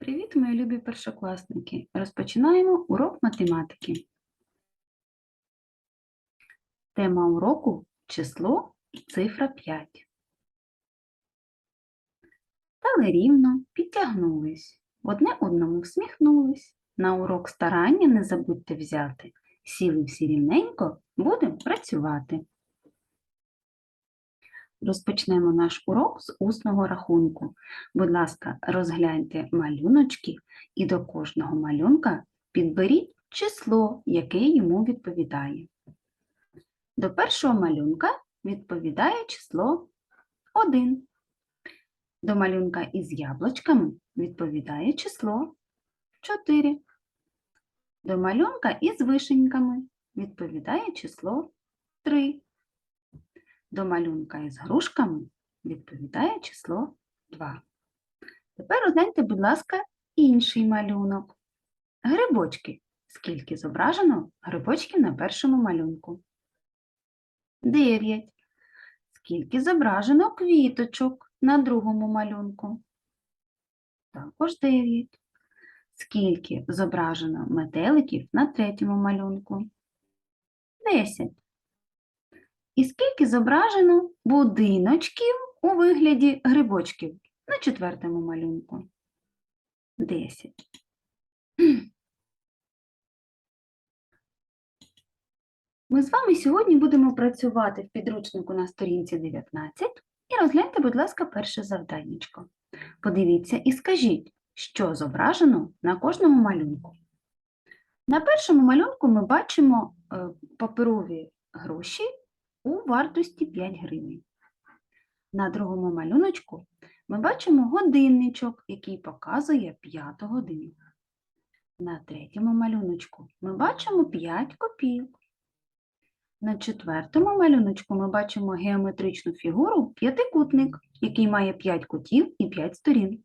Привіт, мої любі першокласники! Розпочинаємо урок математики. Тема уроку число і цифра 5. Стали рівно, підтягнулись, одне одному всміхнулись. На урок старання не забудьте взяти. Сіли всі рівненько, будемо працювати. Розпочнемо наш урок з усного рахунку. Будь ласка, розгляньте малюночки і до кожного малюнка підберіть число, яке йому відповідає. До першого малюнка відповідає число 1. До малюнка із яблучками відповідає число 4. До малюнка із вишеньками відповідає число 3. До малюнка із грушками відповідає число 2. Тепер розгляньте, будь ласка, інший малюнок. Грибочки. Скільки зображено грибочків на першому малюнку? 9. Скільки зображено квіточок на другому малюнку? Також 9. Скільки зображено метеликів на третьому малюнку? 10. І скільки зображено будиночків у вигляді грибочків на четвертому малюнку? 10. Ми з вами сьогодні будемо працювати в підручнику на сторінці 19 і розгляньте, будь ласка, перше завданнячко. Подивіться і скажіть, що зображено на кожному малюнку. На першому малюнку ми бачимо е, паперові гроші у вартості 5 гривень. На другому малюночку ми бачимо годинничок, який показує 5 годину. На третьому малюночку ми бачимо 5 копійок. На четвертому малюночку ми бачимо геометричну фігуру п'ятикутник, який має 5 кутів і 5 сторін.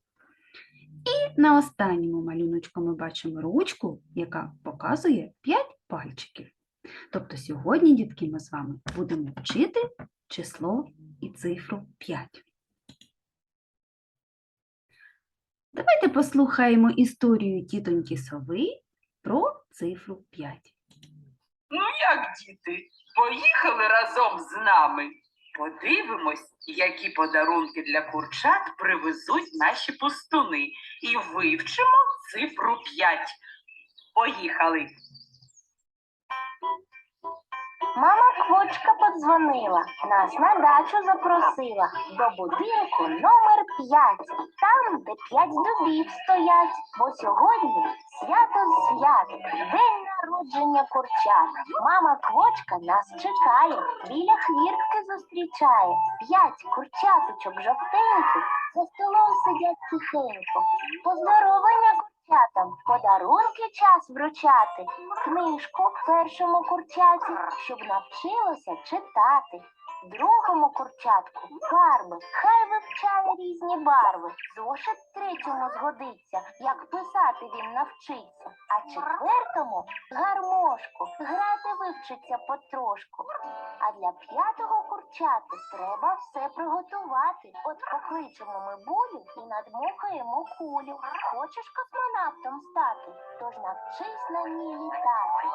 І на останньому малюночку ми бачимо ручку, яка показує 5 пальчиків. Тобто сьогодні, дітки, ми з вами будемо вчити число і цифру 5. Давайте послухаємо історію тітоньки Сови про цифру 5. Ну як, діти, поїхали разом з нами. Подивимось, які подарунки для курчат привезуть наші пустуни, і вивчимо цифру 5. Поїхали. Мама квочка подзвонила, нас на дачу запросила до будинку номер 5, там, де п'ять дубів стоять, бо сьогодні свято свят, день народження курчат. Мама квочка нас чекає, біля хвіртки зустрічає. П'ять курчаточок жовтеньких за столом сидять тихенько. Поздоровання курчатам, подарунки час вручати книжку першому курчаті, щоб навчилося читати. Другому курчатку фарби, хай вивчає різні барви. Зошит третьому згодиться, як писати він навчиться. А четвертому гармошку, грати вивчиться потрошку. А для п'ятого курчати треба все приготувати. От покличемо ми булю і надмухаємо кулю. Хочеш космонавтом стати, тож навчись на ній літати.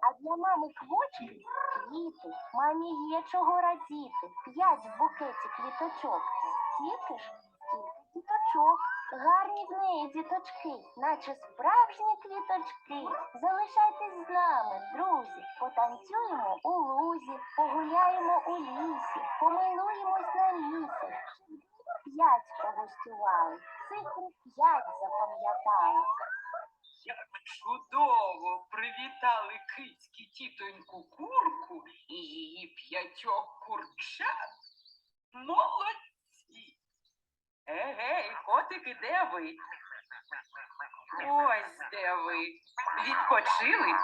А для мами квочки квіти, мамі є чого радіти. П'ять в букеті квіточок. Стільки ж, стільки діточок. Гарні в неї діточки, наче справжні квіточки. Залишайтесь з нами, друзі. Потанцюємо у лузі, погуляємо у лісі, помилуємось на місяць. П'ять погостювали, цифру п'ять запам'ятали. Як чудово привітали кицькі тітоньку курку і її п'ятьох курчат. Молодці! Егей, котики, де ви? Ось де ви. Відпочили?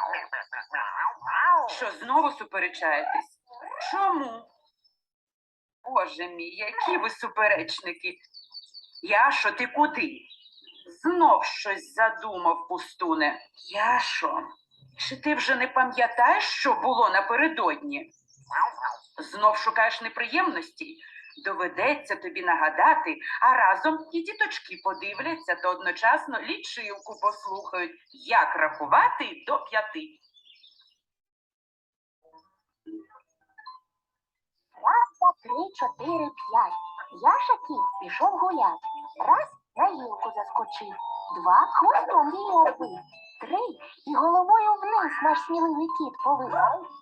Що знову суперечаєтесь? Чому? Боже мій, які ви суперечники. Яшо, ти куди? Знов щось задумав пустуне. Яшо, чи ти вже не пам'ятаєш, що було напередодні? Знов шукаєш неприємностей? Доведеться тобі нагадати, а разом і діточки подивляться та одночасно лічилку послухають, як рахувати до п'яти. Раз, два, три, чотири, п'ять. Яша кіт пішов гулять. Раз на гілку заскочив, два хвостом її оббив, три і головою вниз наш сміливий кіт повив.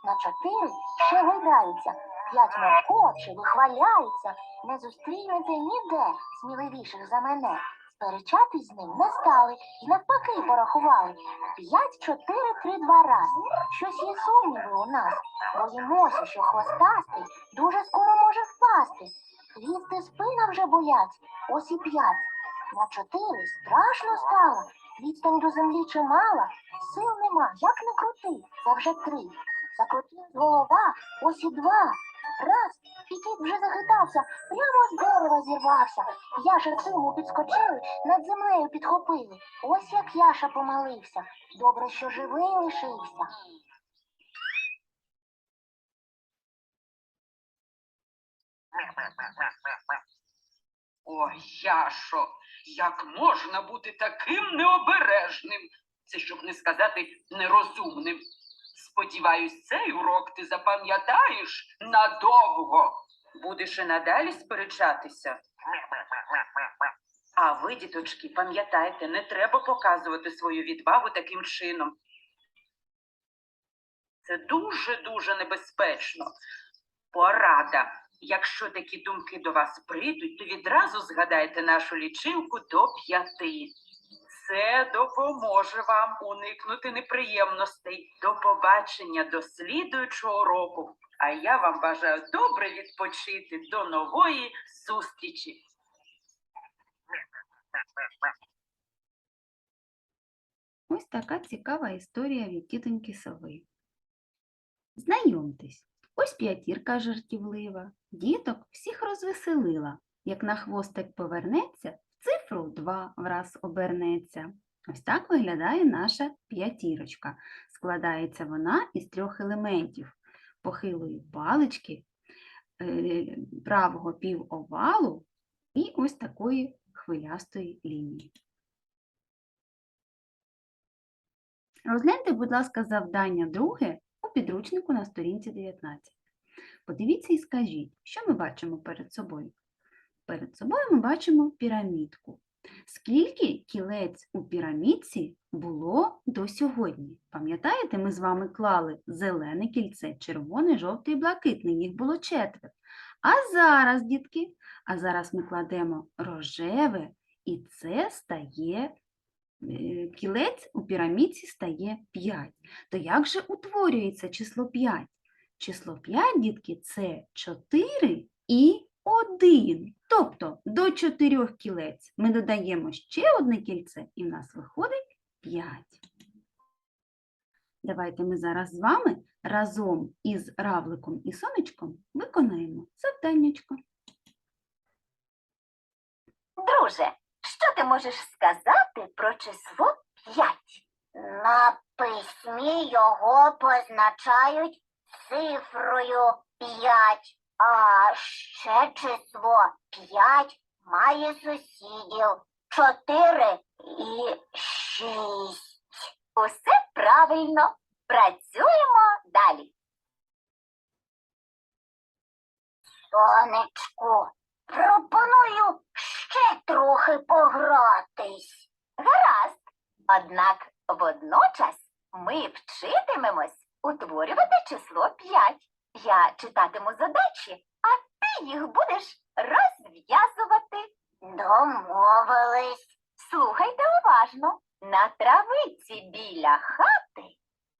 На чотири ще гойдається, п'ять моркоче, вихваляється. Не зустрінете ніде сміливіших за мене. Сперечатись з ним не стали і навпаки порахували. П'ять, чотири, три, два раз. Щось є сумніви у нас. Боїмося, що хвостастий дуже скоро може впасти. Хвіст і спина вже болять, ось і п'ять. На чотири страшно стало. Відстань до землі чимала, сил нема, як не крути, це вже три. Закрутилась голова, ось і два. Раз, і кіт вже захитався, прямо з дерева зірвався. Яша циму підскочили, над землею підхопили. Ось як Яша помилився. Добре, що живий лишився. Ой, Яшо, як можна бути таким необережним? Це щоб не сказати нерозумним. Сподіваюсь, цей урок ти запам'ятаєш надовго. Будеш і надалі сперечатися. А ви, діточки, пам'ятайте, не треба показувати свою відвагу таким чином. Це дуже-дуже небезпечно. Порада. Якщо такі думки до вас прийдуть, то відразу згадайте нашу лічилку до п'яти. Це допоможе вам уникнути неприємностей. До побачення до слідуючого року. А я вам бажаю добре відпочити до нової зустрічі. Ось така цікава історія від тітоньки сови. Знайомтесь, ось п'ятірка жартівлива, діток всіх розвеселила. Як на хвостик повернеться, в цифру два враз обернеться. Ось так виглядає наша п'ятірочка. Складається вона із трьох елементів похилої палички, е, правого півовалу і ось такої хвилястої лінії. Розгляньте, будь ласка, завдання друге у підручнику на сторінці 19. Подивіться і скажіть, що ми бачимо перед собою? Перед собою ми бачимо пірамідку. Скільки кілець у пірамідці було до сьогодні? Пам'ятаєте, ми з вами клали зелене кільце, червоне, жовте і блакитне, їх було четверо. А зараз, дітки, а зараз ми кладемо рожеве, і це стає е, кілець у пірамідці стає 5. То як же утворюється число 5? Число 5, дітки, це 4 і 1. Тобто до 4 кілець ми додаємо ще одне кільце, і в нас виходить 5. Давайте ми зараз з вами разом із равликом і сонечком виконаємо завданнячко. Друже, що ти можеш сказати про число 5? На письмі його позначають цифрою 5. А ще число 5 має сусідів 4 і 6. Усе правильно. Працюємо далі. Сонечку, пропоную ще трохи погратись. Гаразд. Однак водночас ми вчитимемось утворювати число 5. Я читатиму задачі, а ти їх будеш розв'язувати. Домовились. Слухайте уважно. На травиці біля хати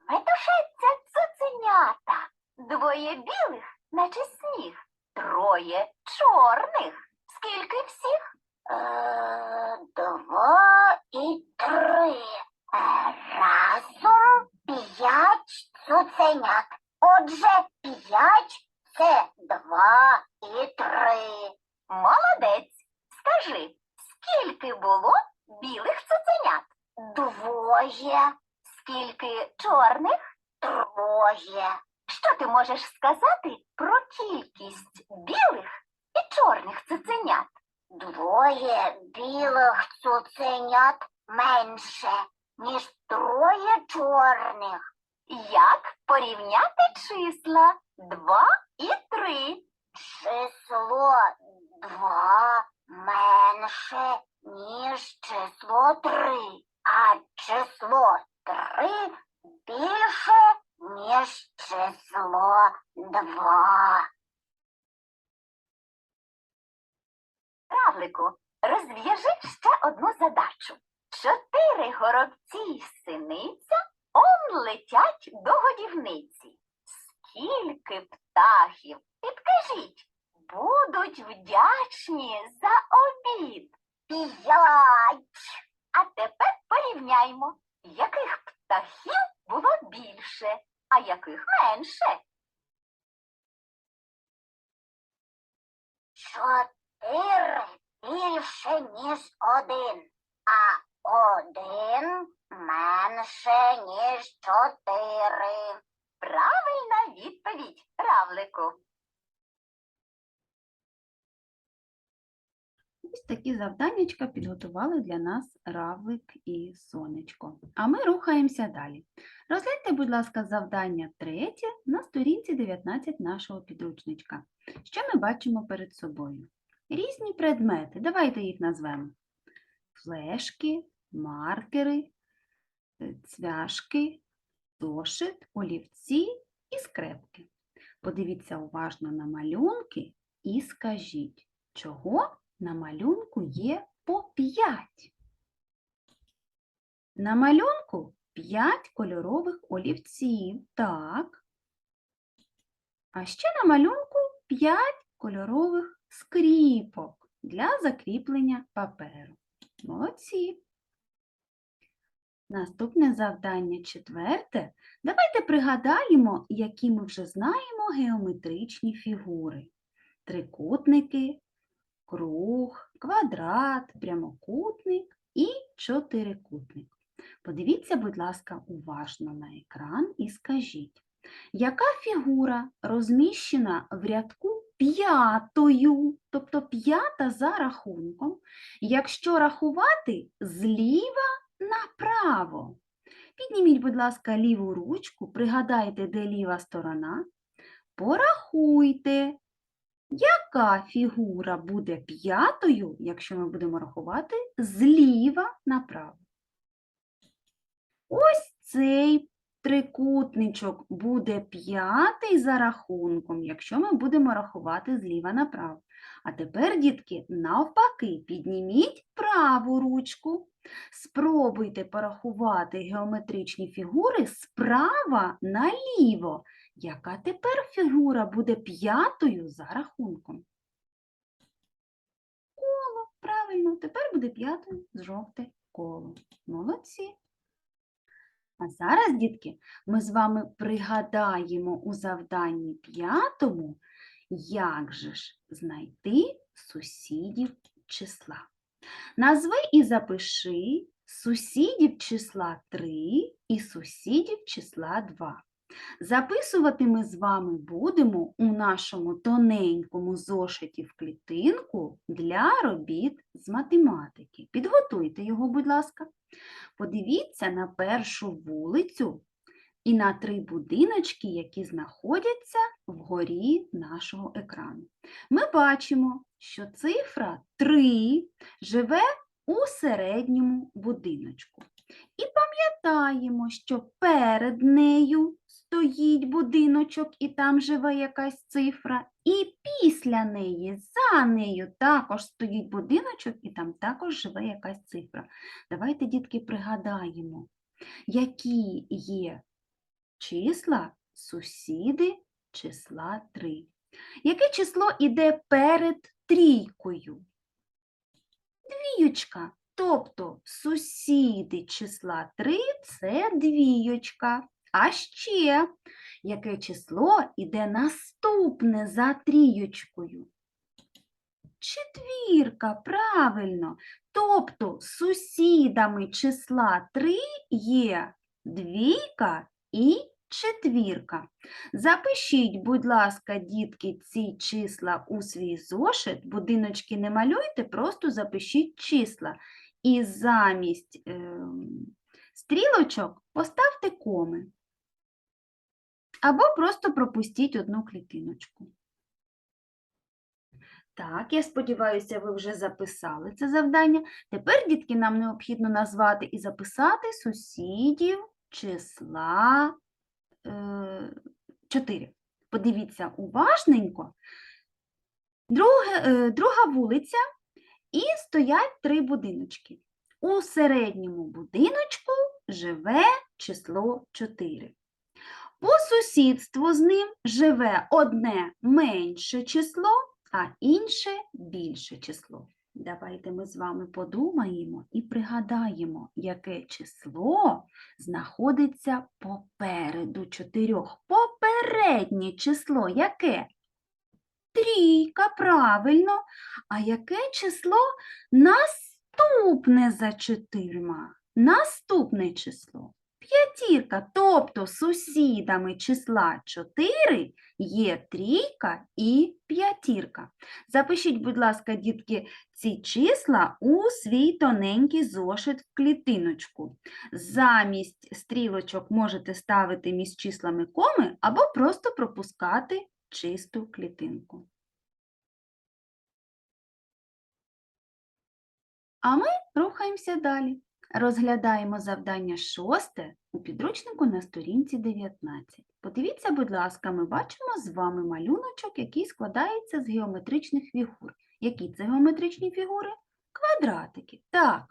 метушаться цуценята. Двоє білих, наче сніг, троє чорних. Скільки всіх? Е, два і три. Разом п'ять цуценят. Отже, п'ять це два і три. Молодець. Скажи, скільки було білих цуценят? Двоє. Скільки чорних? Троє. Що ти можеш сказати про кількість білих і чорних? Троє білих цуценят менше, ніж троє чорних. Як порівняти числа два і три? Число два менше, ніж число три, а число три більше, ніж число два. Равлику, розв'яжи ще одну задачу. Чотири горобці й синиця он летять до годівниці. Скільки птахів, підкажіть, будуть вдячні за обід? П'ять. А тепер порівняймо, яких птахів було більше, а яких менше. Чотири більше, ніж один, а один менше, ніж чотири. Правильна відповідь, Равлику. Ось такі завданнячка підготували для нас Равлик і Сонечко. А ми рухаємося далі. Розгляньте, будь ласка, завдання третє на сторінці 19 нашого підручничка. Що ми бачимо перед собою? Різні предмети. Давайте їх назвемо. Флешки, маркери, цвяшки, зошит, олівці і скрепки. Подивіться уважно на малюнки і скажіть, чого на малюнку є по 5. На малюнку 5 кольорових олівців. Так. А ще на малюнку 5 кольорових скріпок для закріплення паперу. Молодці. Наступне завдання четверте. Давайте пригадаємо, які ми вже знаємо геометричні фігури. Трикутники, круг, квадрат, прямокутник і чотирикутник. Подивіться, будь ласка, уважно на екран і скажіть, яка фігура розміщена в рядку п'ятою, тобто п'ята за рахунком, якщо рахувати зліва направо? Підніміть, будь ласка, ліву ручку, пригадайте, де ліва сторона, порахуйте, яка фігура буде п'ятою, якщо ми будемо рахувати зліва направо? Ось цей трикутничок буде п'ятий за рахунком, якщо ми будемо рахувати зліва направо. А тепер, дітки, навпаки, підніміть праву ручку. Спробуйте порахувати геометричні фігури справа наліво. Яка тепер фігура буде п'ятою за рахунком? Коло, правильно, тепер буде п'ятою жовте коло. Молодці. А зараз, дітки, ми з вами пригадаємо у завданні п'ятому, як же ж знайти сусідів числа. Назви і запиши сусідів числа 3 і сусідів числа 2. Записувати ми з вами будемо у нашому тоненькому зошиті в клітинку для робіт з математики. Підготуйте його, будь ласка. Подивіться на першу вулицю і на три будиночки, які знаходяться вгорі нашого екрану. Ми бачимо, що цифра 3 живе у середньому будиночку. І пам'ятаємо, що перед нею стоїть будиночок, і там живе якась цифра, і після неї, за нею також стоїть будиночок, і там також живе якась цифра. Давайте, дітки, пригадаємо, які є числа сусіди числа 3. Яке число іде перед трійкою? Двіючка. Тобто сусіди числа 3 це двійочка. А ще яке число іде наступне за трійочкою? Четвірка, правильно. Тобто сусідами числа 3 є двійка і четвірка. Запишіть, будь ласка, дітки, ці числа у свій зошит. Будиночки не малюйте, просто запишіть числа. І замість ем, стрілочок поставте коми. Або просто пропустіть одну клітиночку. Так, я сподіваюся, ви вже записали це завдання. Тепер, дітки, нам необхідно назвати і записати сусідів числа е, 4. Подивіться уважненько. Друге, е, друга вулиця і стоять три будиночки. У середньому будиночку живе число 4. По сусідству з ним живе одне менше число, а інше більше число. Давайте ми з вами подумаємо і пригадаємо, яке число знаходиться попереду чотирьох. Попереднє число яке? Трійка, правильно. А яке число наступне за чотирма? Наступне число п'ятірка, тобто сусідами числа 4 є трійка і п'ятірка. Запишіть, будь ласка, дітки, ці числа у свій тоненький зошит в клітиночку. Замість стрілочок можете ставити між числами коми або просто пропускати чисту клітинку. А ми рухаємося далі. Розглядаємо завдання шосте у підручнику на сторінці 19. Подивіться, будь ласка, ми бачимо з вами малюночок, який складається з геометричних фігур. Які це геометричні фігури? Квадратики. Так,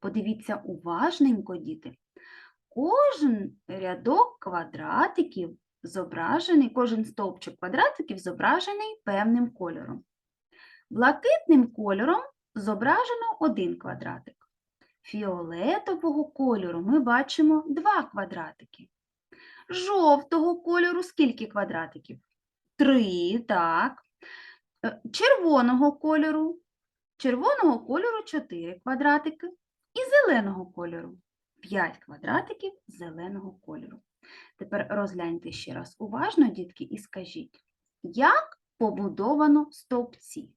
подивіться уважненько, діти. Кожен рядок квадратиків зображений, кожен стовпчик квадратиків зображений певним кольором. Блакитним кольором зображено один квадратик. Фіолетового кольору ми бачимо два квадратики. Жовтого кольору скільки квадратиків? Три, так. Е, Червоного кольору. Червоного кольору 4 квадратики. І зеленого кольору 5 квадратиків зеленого кольору. Тепер розгляньте ще раз уважно, дітки, і скажіть, як побудовано стовпці?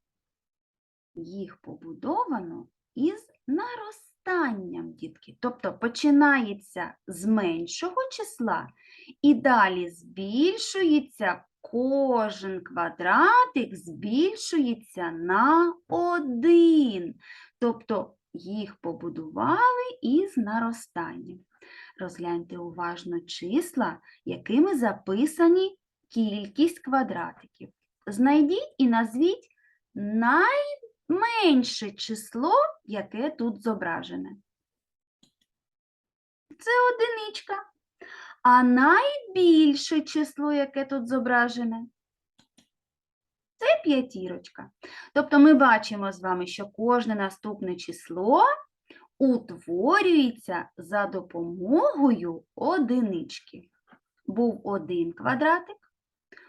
Їх побудовано із наростанням, дітки. Тобто починається з меншого числа і далі збільшується кожен квадратик збільшується на один. Тобто їх побудували із наростанням. Розгляньте уважно числа, якими записані кількість квадратиків. Знайдіть і назвіть найменше число, яке тут зображене. Це одиничка. А найбільше число, яке тут зображене, це п'ятірочка. Тобто ми бачимо з вами, що кожне наступне число утворюється за допомогою одинички. Був один квадратик,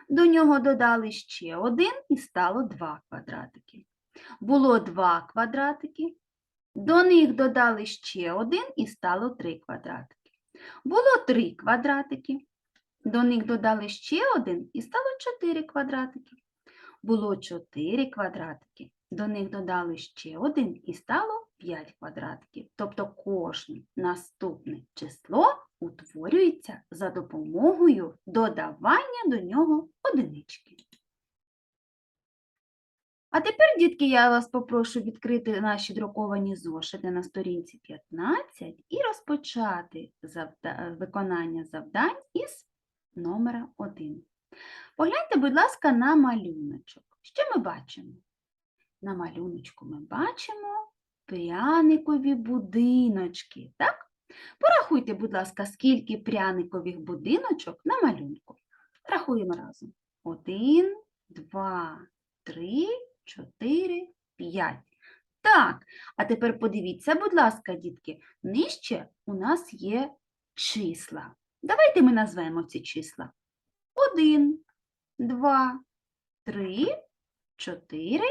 до нього додали ще один і стало два квадратики. Було два квадратики, до них додали ще один і стало три квадратики. Було три квадратики, до них додали ще один і стало чотири квадратики. Було чотири квадратики, до них додали ще один і стало 5 квадратиків. Тобто кожне наступне число утворюється за допомогою додавання до нього одинички. А тепер, дітки, я вас попрошу відкрити наші друковані зошити на сторінці 15 і розпочати завда- виконання завдань із номера 1. Погляньте, будь ласка, на малюночок. Що ми бачимо? На малюночку ми бачимо пряникові будиночки, так? Порахуйте, будь ласка, скільки пряникових будиночок на малюнку. Рахуємо разом. Один, два, три, чотири, п'ять. Так, а тепер подивіться, будь ласка, дітки, нижче у нас є числа. Давайте ми назвемо ці числа. Один, два, три, чотири,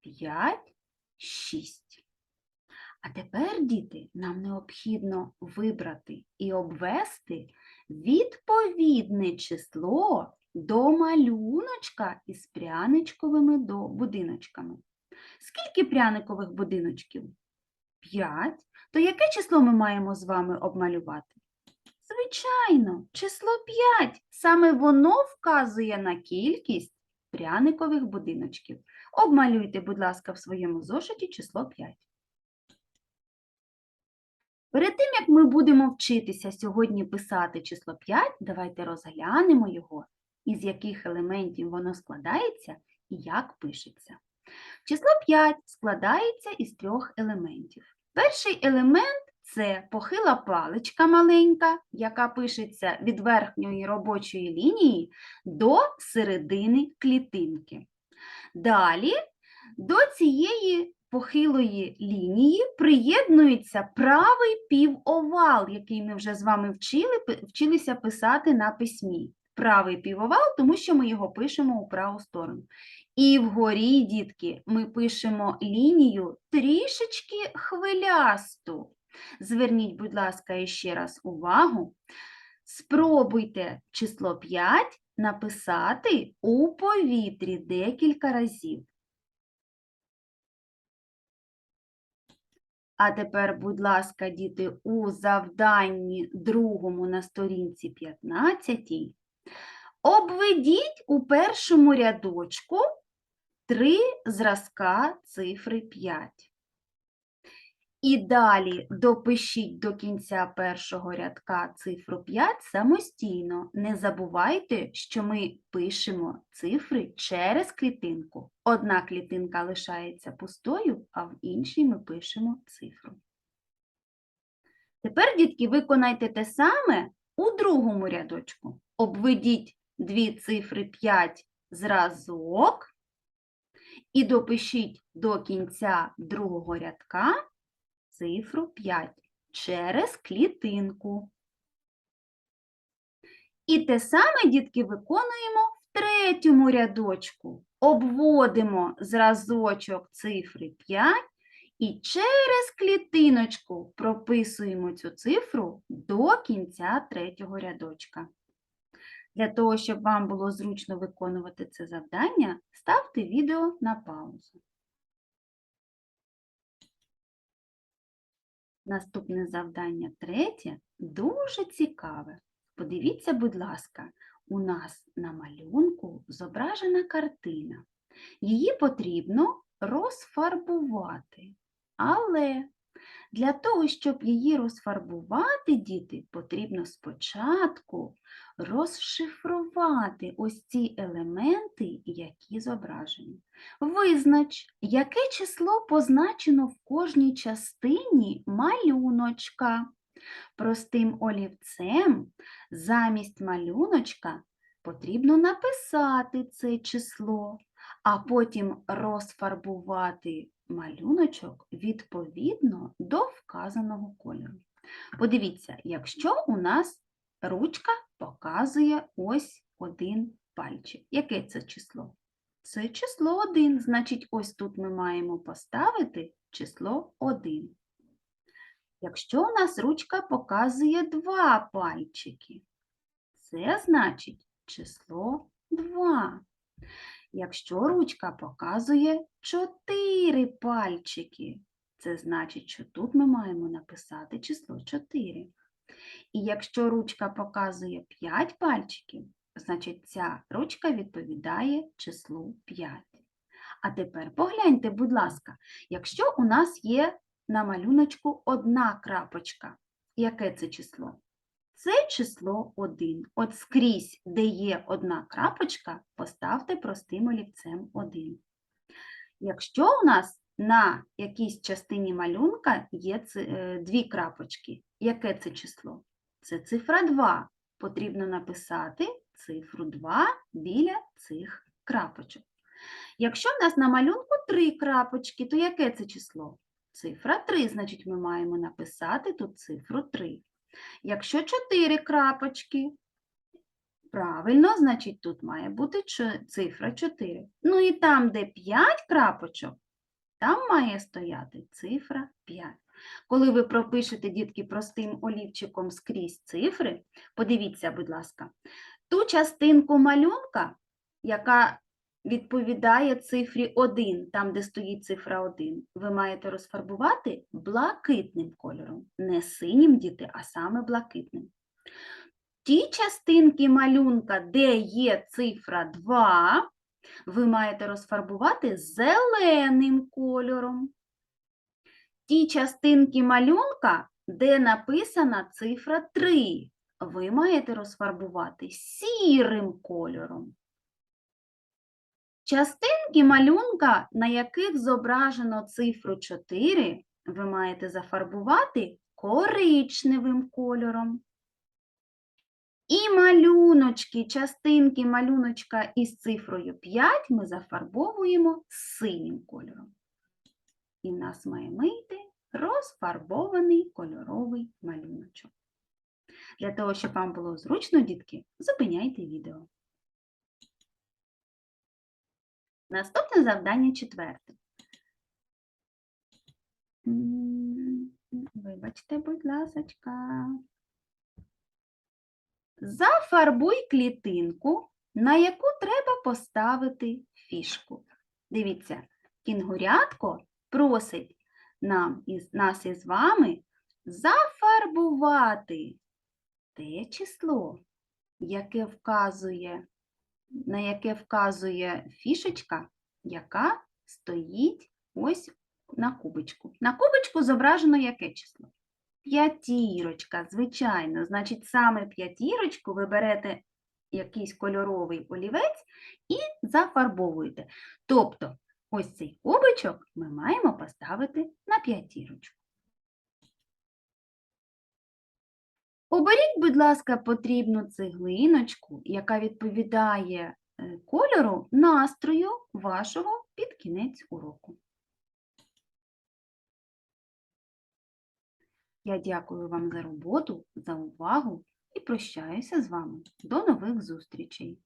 п'ять, шість. А тепер, діти, нам необхідно вибрати і обвести відповідне число до малюночка із пряничковими будиночками. Скільки пряникових будиночків? П'ять. То яке число ми маємо з вами обмалювати? Звичайно, число 5. Саме воно вказує на кількість пряникових будиночків. Обмалюйте, будь ласка, в своєму зошиті число 5. Перед тим, як ми будемо вчитися сьогодні писати число 5, давайте розглянемо його, із яких елементів воно складається і як пишеться. Число 5 складається із трьох елементів. Перший елемент це похила паличка маленька, яка пишеться від верхньої робочої лінії до середини клітинки. Далі до цієї похилої лінії приєднується правий півовал, який ми вже з вами вчили, вчилися писати на письмі. Правий півовал, тому що ми його пишемо у праву сторону. І вгорі, дітки, ми пишемо лінію трішечки хвилясту. Зверніть, будь ласка, ще раз увагу. Спробуйте число 5 написати у повітрі декілька разів. А тепер, будь ласка, діти, у завданні другому на сторінці 15 обведіть у першому рядочку три зразка цифри 5. І далі допишіть до кінця першого рядка цифру 5 самостійно. Не забувайте, що ми пишемо цифри через клітинку. Одна клітинка лишається пустою, а в іншій ми пишемо цифру. Тепер, дітки, виконайте те саме у другому рядочку. Обведіть дві цифри 5 зразок і допишіть до кінця другого рядка цифру 5 через клітинку. І те саме, дітки, виконуємо в третьому рядочку. Обводимо зразочок цифри 5 і через клітиночку прописуємо цю цифру до кінця третього рядочка. Для того, щоб вам було зручно виконувати це завдання, ставте відео на паузу. Наступне завдання третє дуже цікаве. Подивіться, будь ласка, у нас на малюнку зображена картина. Її потрібно розфарбувати. Але для того, щоб її розфарбувати, діти, потрібно спочатку розшифрувати ось ці елементи, які зображені. Визнач, яке число позначено в кожній частині малюночка. Простим олівцем замість малюночка потрібно написати це число, а потім розфарбувати малюночок відповідно до вказаного кольору. Подивіться, якщо у нас ручка показує ось один пальчик. Яке це число? Це число 1, значить, ось тут ми маємо поставити число 1. Якщо у нас ручка показує два пальчики, це значить число 2. Якщо ручка показує 4 пальчики, це значить, що тут ми маємо написати число 4. І якщо ручка показує 5 пальчиків, значить ця ручка відповідає числу 5. А тепер погляньте, будь ласка, якщо у нас є на малюночку одна крапочка, яке це число? Це число 1. От скрізь, де є одна крапочка, поставте простим олівцем 1. Якщо у нас на якійсь частині малюнка є е, дві крапочки, яке це число? Це цифра 2. Потрібно написати цифру 2 біля цих крапочок. Якщо в нас на малюнку три крапочки, то яке це число? Цифра 3, значить ми маємо написати тут цифру 3. Якщо 4 крапочки, правильно, значить тут має бути цифра 4. Ну і там, де 5 крапочок, там має стояти цифра 5. Коли ви пропишете, дітки, простим олівчиком скрізь цифри, подивіться, будь ласка, ту частинку малюнка, яка відповідає цифрі 1, там, де стоїть цифра 1, ви маєте розфарбувати блакитним кольором. Не синім, діти, а саме блакитним. Ті частинки малюнка, де є цифра 2, ви маєте розфарбувати зеленим кольором. Ті частинки малюнка, де написана цифра 3, ви маєте розфарбувати сірим кольором. Частинки малюнка, на яких зображено цифру 4, ви маєте зафарбувати коричневим кольором. І малюночки, частинки малюночка із цифрою 5 ми зафарбовуємо синім кольором. І в нас має вийти розфарбований кольоровий малюночок. Для того, щоб вам було зручно, дітки, зупиняйте відео. Наступне завдання четверте. Вибачте, будь ласочка. Зафарбуй клітинку, на яку треба поставити фішку. Дивіться, кінгурятко просить нам із, нас із вами зафарбувати те число, яке вказує, на яке вказує фішечка, яка стоїть ось на кубочку. На кубочку зображено яке число? П'ятірочка, звичайно. Значить, саме п'ятірочку ви берете якийсь кольоровий олівець і зафарбовуєте. Тобто, ось цей кубочок ми маємо поставити на п'ятірочку. Оберіть, будь ласка, потрібну цеглиночку, яка відповідає е, кольору настрою вашого під кінець уроку. Я дякую вам за роботу, за увагу і прощаюся з вами. До нових зустрічей!